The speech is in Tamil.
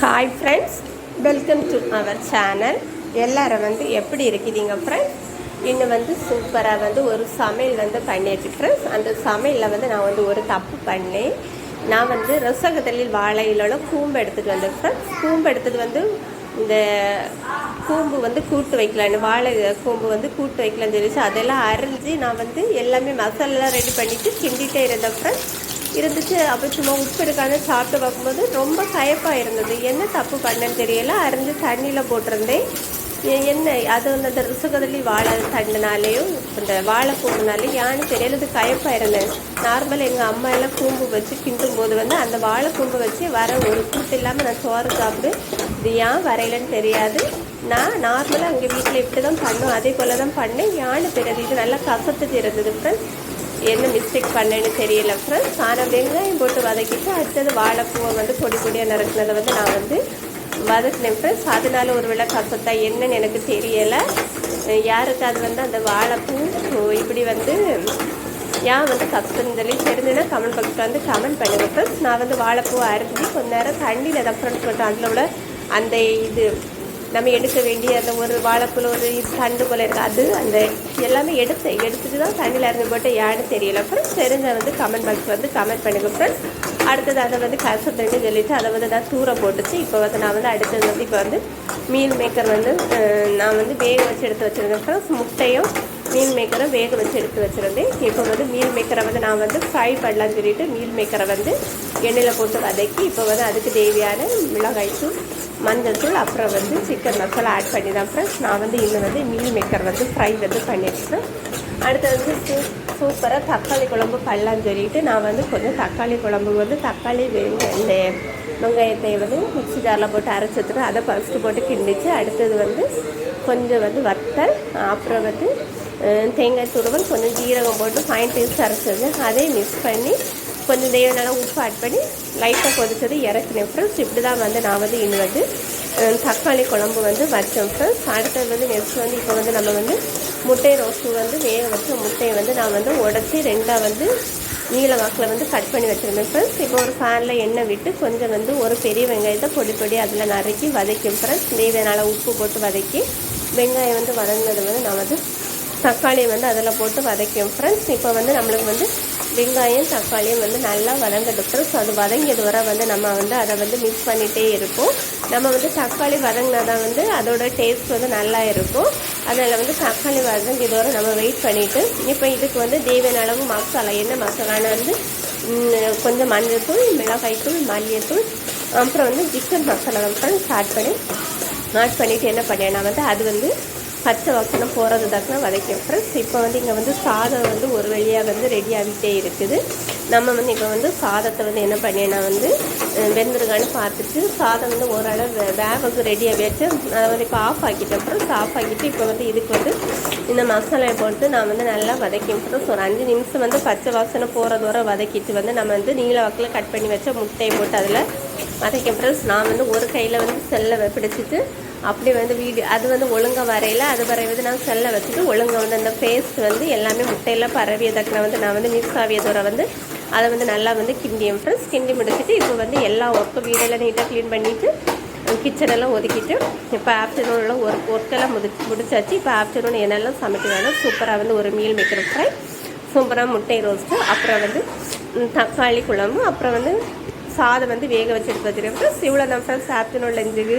Hi friends welcome to our channel எல்லாரும் வந்து எப்படி இருக்கிறீங்க ஃப்ரெண்ட்ஸ் இன்னும் வந்து சூப்பராக வந்து ஒரு சமையல் வந்து பண்ணிட்டு ஃப்ரெண்ட்ஸ் அந்த சமையலில் வந்து நான் வந்து ஒரு தப்பு பண்ணேன். நான் வந்து ரசகதலில் வாழையிலோட கூம்பு எடுத்துகிட்டு வந்தேன் ஃப்ரெண்ட்ஸ் கூம்பு எடுத்துகிட்டு வந்து இந்த கூம்பு வந்து கூட்டு வைக்கலான்னு வாழை கூம்பு வந்து கூட்டு வைக்கலான்னு சொல்லிச்சு அதெல்லாம் அரிஞ்சு நான் வந்து எல்லாமே மசாலாலாம் ரெடி பண்ணிவிட்டு கிண்டிகிட்டே இருந்தேன் ஃப்ரெண்ட்ஸ் இருந்துச்சு. அப்போ சும்மா உப்பு எடுக்காத சாப்பிட்டு பார்க்கும்போது ரொம்ப கயப்பாக இருந்தது. என்ன தப்பு பண்ணேன்னு தெரியல. அரைஞ்சு தண்ணியில் போட்டிருந்தேன். என்ன அது வந்து அந்த ரிசுகதலி வாழை தண்டுனாலேயும் வாழை வாழைப்பூனாலேயும் யானு தெரியல. இது கயப்பாக இருந்தேன் நார்மலாக எங்கள் அம்மா எல்லாம் கூம்பு வச்சு கிண்டும் போது வந்து அந்த வாழைக்கூம்பு வச்சு வர ஒரு கூட்டு இல்லாமல் நான் சோறு சாப்பிடு இது ஏன் வரையிலன்னு தெரியாது. நான் நார்மலாக எங்கள் வீட்டில் இப்படி தான் பண்ணும். அதே போல் தான் பண்ணேன். யானு தெரியாது இது நல்லா கசத்துட்டு இருந்தது ஃப்ரெண்ட்ஸ் என்ன மிஸ்டேக் பண்ணேன்னு தெரியல ஃப்ரெண்ட்ஸ் ஆனால் வெங்காயம் போட்டு வதக்கிட்டு அடுத்தது வாழைப்பூவை வந்து பொடி பொடியாக நறுக்கினதை வந்து நான் வந்து வதக்கினேன் ஃப்ரெண்ட்ஸ் அதனால ஒரு வேளை கசத்தா என்னன்னு எனக்கு தெரியலை. யாருக்கு அது வந்து அந்த வாழைப்பூ? இப்படி வந்து ஏன் வந்து கஷ்டம் சொல்லி தெரிஞ்சுன்னா கமெண்ட் பாக்ஸில் வந்து கமெண்ட் பண்ணுங்கள் ஃப்ரெண்ட்ஸ் நான் வந்து வாழைப்பூ அரிஞ்சு கொஞ்ச நேரம் தண்ணியில் தான் ஃப்ரெண்ட்ஸ் போட்டேன் அதில் உள்ள அந்த இது நம்ம எடுக்க வேண்டிய அந்த ஒரு வாழைப்பூல ஒரு தண்டு போல இருக்கு. அது அந்த எல்லாமே எடுத்தேன் எடுத்துட்டு தான் தண்ணியில் இறந்து போட்டு ஏன்னு தெரியல. ஃப்ரெண்ட்ஸ் தெரிஞ்ச வந்து கமெண்ட் பாக்ஸ் வந்து கமெண்ட் பண்ணுங்க ஃப்ரெண்ட்ஸ் அடுத்தது அதை வந்து கசத்துன்னு சொல்லிட்டு அதை வந்து நான் தூர போட்டுச்சு இப்போ வந்து நான் வந்து அடுத்தது வந்து இப்போ வந்து மீல் மேக்கர் வந்து நான் வந்து வேக வச்சு எடுத்து வச்சுருந்தேன் ஃப்ரெண்ட்ஸ் முட்டையும் மீல் மேக்கரை வேக வச்சு எடுத்து வச்சுருந்தேன் இப்போ வந்து மீல் மேக்கரை வந்து நான் வந்து ஃப்ரை பண்ணலாம்னு சொல்லிட்டு மீல் மேக்கரை வந்து எண்ணெயில் போட்டு வதக்கி இப்போ வந்து அதுக்கு தேவையான மிளகாய்த்தூள் மஞ்சள் தூள் அப்புறம் வந்து சிக்கன் மசாலா ஆட் பண்ணி தான் ஃப்ரெண்ட்ஸ் நான் வந்து இன்னும் வந்து மீல் மேக்கர் வந்து ஃப்ரை வந்து பண்ணிடுறேன் அடுத்து வந்து சூ சூப்பராக தக்காளி குழம்பு பண்ணலான்னு சொல்லிட்டு நான் வந்து கொஞ்சம் தக்காளி குழம்பு வந்து தக்காளி வெங்க இந்த வெங்காயத்தை வந்து மிக்சி ஜாரில் போட்டு அரைச்சி வச்சுட்டு அதை ஃபஸ்ட்டு போட்டு கிண்டிச்சு அடுத்தது வந்து கொஞ்சம் வந்து வத்தல் அப்புறம் வந்து தேங்காய் துருவல் கொஞ்சம் ஜீரகம் போட்டு ஃபைன் டேஸ்ட் அரைச்சது அதையும் மிக்ஸ் பண்ணி கொஞ்சம் தேவையான உப்பு ஆட் பண்ணி லைட்டாக கொதிச்சது இறக்கினேன் ஃப்ரெண்ட்ஸ் இப்படி தான் வந்து நான் வந்து இன்னுவது வந்து தக்காளி குழம்பு வந்து வச்சேன் ஃப்ரெண்ட்ஸ் அடுத்தது வந்து நெக்ஸ்ட் வந்து இப்போ வந்து நம்ம வந்து முட்டை ரோஸ்ட்டு வந்து வேக வச்ச முட்டையை வந்து நான் வந்து உடச்சி ரெண்டாக வந்து நீல வாக்கில் வந்து கட் பண்ணி வச்சுருந்தேன் ஃப்ரெண்ட்ஸ் இப்போ ஒரு ஃபேனில் எண்ணெய் விட்டு கொஞ்சம் வந்து ஒரு பெரிய வெங்காயத்தை பொடி பொடி அதில் நறுக்கி வதக்கும் ஃப்ரெண்ட்ஸ் தேவையான உப்பு போட்டு வதக்கி வெங்காயம் வந்து வதங்கினது வந்து நான் வந்து தக்காளியை வந்து அதில் போட்டு வதக்கும் ஃப்ரெண்ட்ஸ் இப்போ வந்து நம்மளுக்கு வந்து வெங்காயம் தக்காளியும் வந்து நல்லா வதங்கிட்டு ஃப்ரெண்ட்ஸ் அது வதங்கியது வரை வந்து நம்ம வந்து அதை வந்து மிக்ஸ் பண்ணிகிட்டே இருப்போம். நம்ம வந்து தக்காளி வதங்கினா தான் வந்து அதோட டேஸ்ட் வந்து நல்லா இருக்கும். அதில் வந்து தக்காளி வதங்கியது வரை நம்ம வெயிட் பண்ணிவிட்டு இப்போ இதுக்கு வந்து தேவையான அளவு மசாலா என்ன மசாலான்னு வந்து கொஞ்சம் மஞ்சள்தூள் மிளகாய்த்தூள் மல்லிகைத்தூள் அப்புறம் வந்து சிக்கன் மசாலா ஃப்ரெண்ட்ஸ் ஆட் பண்ணி ஆட் பண்ணிவிட்டு என்ன பண்ணேன் நான் வந்து அது வந்து பச்சை வாசனை போகிறது தக்கன வதக்கேன் ஃப்ரெண்ட்ஸ் இப்போ வந்து இங்கே வந்து சாதம் வந்து ஒரு வழியாக வந்து ரெடி ஆகிட்டே இருக்குது. நம்ம வந்து இப்போ வந்து சாதத்தை வந்து என்ன பண்ணேன்னா வந்து வெந்திருக்கான்னு பார்த்துட்டு சாதம் வந்து ஓரளவு வே- வேகக்கு ரெடி ஆகியாச்சு அதை வந்து இப்போ ஆஃப் ஆக்கிட்டேன் ஃப்ரெண்ட்ஸ் ஆஃப் ஆக்கிட்டு இப்போ வந்து இதுக்கு வந்து இந்த மசாலாவை போட்டு நான் வந்து நல்லா வதக்கேன் ஃப்ரெண்ட்ஸ் ஒரு அஞ்சு நிமிஷம் வந்து பச்சை வாசனை போகிறது வரை வதக்கிட்டு வந்து நம்ம வந்து நீல வாக்கில் கட் பண்ணி வச்ச முட்டையை போட்டு அதில் வதக்கி ஃப்ரெண்ட்ஸ் நான் வந்து ஒரு கையில் வந்து செல்லை பிடிச்சிட்டு அப்படி வந்து வீடியோ அது வந்து ஒழுங்காக வரையில அது வரைவது நான் செல்லை வச்சுட்டு ஒழுங்காக வந்து அந்த பேஸ்ட் வந்து எல்லாமே முட்டையெல்லாம் பரவியதக்கில் வந்து நான் வந்து மிக்ஸ் ஆகியதோட வந்து அதை வந்து நல்லா வந்து கிண்டியம். ஃப்ரெண்ட்ஸ் கிண்டி முடிச்சுட்டு இப்போ வந்து எல்லா ஒர்க்கும் வீடெல்லாம் நீட்டாக க்ளீன் பண்ணிவிட்டு கிச்சனெல்லாம் ஒதுக்கிட்டு இப்போ ஆஃப்டர்நூனில் ஒரு ஒர்க்கெல்லாம் முடிச்சு முடிச்சாச்சு. இப்போ ஆஃப்டர்நூன் என்னெல்லாம் சமைக்க வேணும் சூப்பராக வந்து ஒரு மீல் மேக்கர் ஃப்ரை சூப்பராக முட்டை ரோஸ்ட்டு அப்புறம் வந்து தக்காளி குழம்பு அப்புறம் வந்து சாதம் வந்து வேக வச்சு எடுத்து வச்சுருக்கேன் ஃப்ரெண்ட்ஸ் இவ்வளோ தான் ஃப்ரெண்ட்ஸ் ஆஃப்டர்நூனில் லஞ்சுக்கு